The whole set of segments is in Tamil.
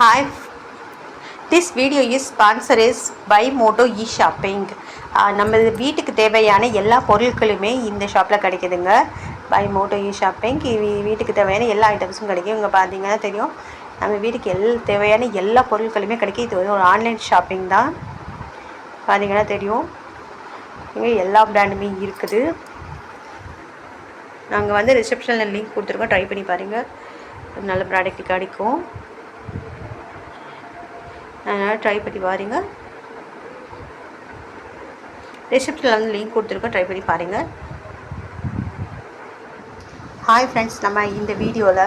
Hi, this video is sponsor is by Moto E shopping நம்ம வீட்டுக்கு தேவையான எல்லா பொருட்களுமே இந்த ஷாப்பில் கிடைக்குதுங்க. பை மோட்டோ இ ஷாப்பிங் வீட்டுக்கு தேவையான எல்லா ஐட்டம்ஸும் கிடைக்கும். இங்கே பார்த்தீங்கன்னா தெரியும். நம்ம வீட்டுக்கு எல் தேவையான எல்லா பொருட்களுமே கிடைக்கும். இது வந்து ஒரு ஆன்லைன் ஷாப்பிங் தான். பார்த்தீங்கன்னா தெரியும். இங்கே எல்லா பிராண்டுமே இருக்குது. நாங்கள் வந்து ரிசப்ஷனில் லிங்க் கொடுத்துருக்கோம். ட்ரை பண்ணி பாருங்கள் நல்ல ப்ராடக்ட் கிடைக்கும். அதனால் ட்ரை பண்ணி பாருங்கள் ரெசிப்டில் வந்து லிங்க் கொடுத்துருக்கோம் ட்ரை பண்ணி பாருங்கள் ஹாய் ஃப்ரெண்ட்ஸ் நம்ம இந்த வீடியோவில்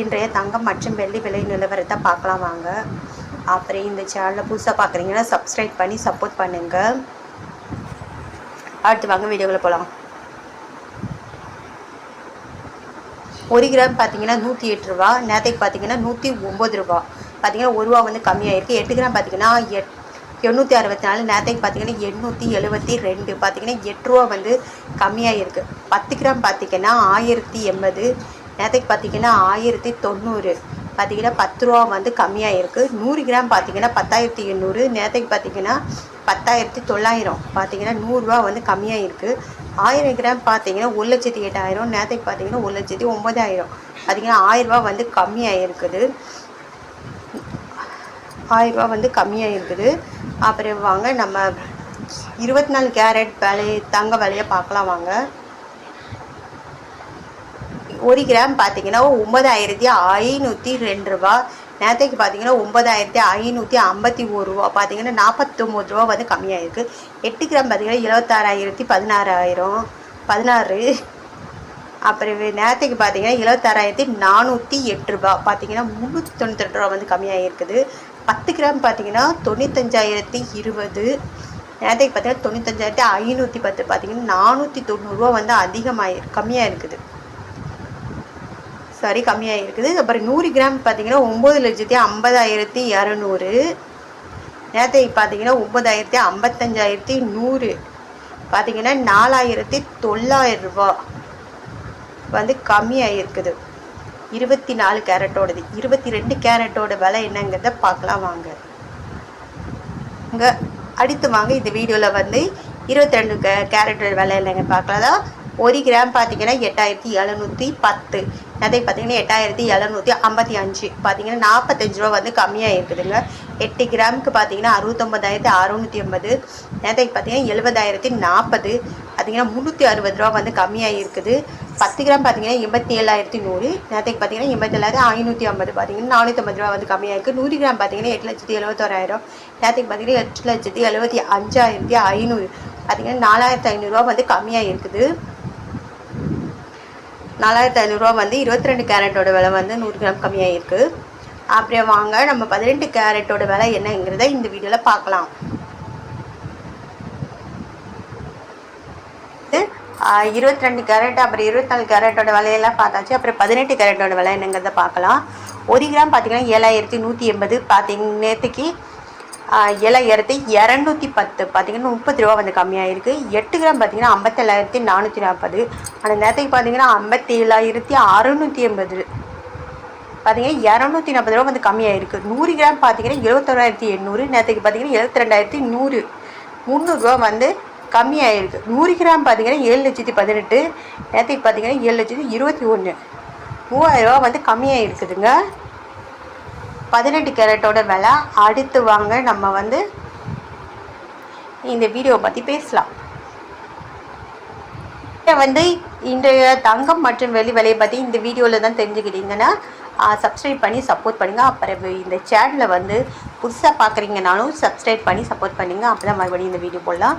இன்றைய தங்கம் மற்றும் வெள்ளி விலை நிலவரத்தை பார்க்கலாம் வாங்க. அப்புறம் இந்த சேனலை புதுசாக பார்க்குறீங்கன்னா சப்ஸ்கிரைப் பண்ணி சப்போர்ட் பண்ணுங்கள் அடுத்து வாங்க வீடியோவில் போகலாம் ஒரு கிராம் பார்த்தீங்கன்னா நூற்றி எட்டு ரூபா நேத்தைக்கு பார்த்தீங்கன்னா நூற்றி ஒம்பது ரூபா. பார்த்திங்கன்னா ஒரு ரூபா வந்து கம்மியாயிருக்கு. எட்டு கிராம் பார்த்தீங்கன்னா எட் எண்ணூற்றி அறுபத்தி நாலு நேரத்துக்கு பார்த்தீங்கன்னா எண்ணூற்றி எழுபத்தி ரெண்டு. பார்த்தீங்கன்னா எட்டு ரூபா வந்து இருக்குது பத்து கிராம் பார்த்திங்கன்னா ஆயிரத்தி எண்பது நேரத்துக்கு பார்த்தீங்கன்னா ஆயிரத்தி தொண்ணூறு. பார்த்தீங்கன்னா பத்து ரூபா வந்து கம்மியாயிருக்கு. நூறு கிராம் பார்த்தீங்கன்னா பத்தாயிரத்தி எண்ணூறு நேரத்துக்கு பார்த்தீங்கன்னா பத்தாயிரத்தி தொள்ளாயிரம். பார்த்தீங்கன்னா நூறுரூவா வந்து கம்மியாயிருக்கு. ஆயிரம் கிராம் பார்த்தீங்கன்னா ஒரு லட்சத்தி எட்டாயிரம் நேரத்துக்கு பார்த்தீங்கன்னா ஒரு லட்சத்தி ஒம்பதாயிரம் பார்த்தீங்கன்னா ஆயிரரூபா வந்து கம்மியாயிருக்குது. ஆயிரரூபா வந்து கம்மியாக இருக்குது அப்புறம் வாங்க நம்ம இருபத்தி நாலு கேரட் விலை தங்க விலையை பார்க்கலாம் வாங்க. ஒரு கிராம் பார்த்தீங்கன்னா ஒன்பதாயிரத்தி ஐநூற்றி ரெண்டு ரூபா. நேற்றைக்கு பார்த்தீங்கன்னா ஒன்பதாயிரத்தி ஐநூற்றி ஐம்பத்தி ஒரு ரூபா. பார்த்தீங்கன்னா நாற்பத்தொம்போது ரூபா வந்து கம்மியாக இருக்குது எட்டு கிராம் பார்த்தீங்கன்னா இருபத்தாறாயிரத்தி பதினாறாயிரம். பதினாறு. அப்புறம் நேரத்துக்கு பார்த்தீங்கன்னா இருபத்தாறாயிரத்தி நானூற்றி எட்டு ரூபா. பார்த்தீங்கன்னா முந்நூற்றி தொண்ணூற்றி ரூபா வந்து கம்மியாக இருக்குது பத்து கிராம் பார்த்தீங்கன்னா தொண்ணூத்தஞ்சாயிரத்தி இருபது. நேரத்துக்கு பார்த்தீங்கன்னா தொண்ணூத்தஞ்சாயிரத்தி ஐநூற்றி பத்து. பார்த்தீங்கன்னா நானூற்றி தொண்ணூறுரூவா வந்து அதிகமாக கம்மியாக இருக்குது. சாரி கம்மியாக இருக்குது. அப்புறம் நூறு கிராம் பார்த்தீங்கன்னா ஒம்பது லட்சத்தி ஐம்பதாயிரத்தி இரநூறு. நேரத்துக்கு பார்த்தீங்கன்னா ஒம்பதாயிரத்தி ஐம்பத்தஞ்சாயிரத்தி நூறு. பார்த்தீங்கன்னா நாலாயிரத்தி தொள்ளாயிரம் ரூபா வந்து கம்மியாக இருக்குது இருபத்தி நாலு கேரட்டோடது. இருபத்தி ரெண்டு கேரட்டோட விலை என்னங்கிறத பார்க்கலாம் வாங்க. இங்கே அடுத்து வாங்க இந்த வீடியோவில் வந்து இருபத்தி ரெண்டு கே கேரட்டோட விலை என்னங்க பார்க்கலாம். ஒரு கிராம் பார்த்தீங்கன்னா எட்டாயிரத்தி எழுநூற்றி பத்து. அதே பார்த்தீங்கன்னா எட்டாயிரத்தி எழுநூற்றி ஐம்பத்தி அஞ்சு. பார்த்தீங்கன்னா நாற்பத்தஞ்சு ரூபா வந்து கம்மியாக இருக்குதுங்க எட்டு கிராமுக்கு பார்த்தீங்கன்னா அறுபத்தொம்பதாயிரத்தி அறுநூற்றி ஐம்பது. நேற்றைக்கு பார்த்தீங்கன்னா எழுபதாயிரத்தி நாற்பது. பார்த்தீங்கன்னா முந்நூற்றி அறுபது ரூபா வந்து கம்மியாக இருக்குது பத்து கிராம் பார்த்தீங்கன்னா எண்பத்தி ஏழாயிரத்தி நூறு நேற்றுக்கு பார்த்தீங்கன்னா எண்பத்தேழாயிரம் ஐநூற்றி ஐம்பது பார்த்தீங்கன்னா நானூற்றம்பது ரூபா வந்து கம்மியாக இருக்குது நூறு கிராம் பார்த்தீங்கன்னா எட்டு லட்சத்தி எழுபத்தோராயிரம் நேற்றுக்கு பார்த்தீங்கன்னா எட்டு லட்சத்தி எழுபத்தி அஞ்சாயிரத்தி ஐநூறு பார்த்தீங்கன்னா நாலாயிரத்தி ஐநூறுரூவா வந்து கம்மியாக இருக்குது நாலாயிரத்தி ஐநூறுரூவா வந்து இருபத்தி ரெண்டு கேரட்டோட விலை வந்து நூறு கிராம் கம்மியாக இருக்குது அப்புறம் வாங்க நம்ம பதினெட்டு கேரட்டோட விலை என்னங்கிறத இந்த வீடியோவில் பார்க்கலாம். இருபத்தி ரெண்டு கேரட் அப்புறம் இருபத்தாலு கேரட்டோட விலையெல்லாம் பார்த்தாச்சு. அப்புறம் பதினெட்டு கேரட்டோட விலை என்னங்கிறத பார்க்கலாம். ஒரு கிராம் பார்த்தீங்கன்னா ஏழாயிரத்தி நூற்றி எண்பது. பார்த்தீங்க நேற்றுக்கு ஏழாயிரத்தி இரநூத்தி பத்து. பார்த்தீங்கன்னா முப்பது ரூபா வந்து கம்மியாக இருக்குது எட்டு கிராம் பார்த்தீங்கன்னா ஐம்பத்தேழாயிரத்தி நானூற்றி நாற்பது அந்த நேரத்துக்கு பார்த்தீங்கன்னா ஐம்பத்தி ஏழாயிரத்தி அறுநூற்றி எண்பது. பார்த்தீங்கன்னா இரநூத்தி நாற்பது ரூபா வந்து கம்மியாக இருக்குது நூறு கிராம் பார்த்தீங்கன்னா எழுபத்தோராயிரத்தி எண்ணூறு. நேற்றுக்கு பார்த்தீங்கன்னா எழுபத்தி ரெண்டாயிரத்தி நூறு முந்நூறுரூவா வந்து கம்மியாகிருக்கு நூறு கிராம் பார்த்தீங்கன்னா ஏழு லட்சத்தி பதினெட்டு நேற்றுக்கு பார்த்தீங்கன்னா ஏழு லட்சத்தி இருபத்தி ஒன்று மூவாயிரரூவா வந்து கம்மியாக இருக்குதுங்க பதினெட்டு கேரட்டோட விலை. அடுத்து வாங்க நம்ம வந்து இந்த வீடியோவை பற்றி பேசலாம். வந்து இன்றைய தங்கம் மற்றும் வெளி விலையை பற்றி இந்த வீடியோவில் தான் தெரிஞ்சுக்கிட்டீங்கன்னா சப்ஸ்கிரைப் பண்ணி சப்போர்ட் பண்ணுங்கள் அப்புறம் இந்த சேனலை வந்து புதுசாக பார்க்குறீங்கனாலும் சப்ஸ்கிரைப் பண்ணி சப்போர்ட் பண்ணுங்கள் அப்போ தான் மறுபடியும் இந்த வீடியோ போடலாம்.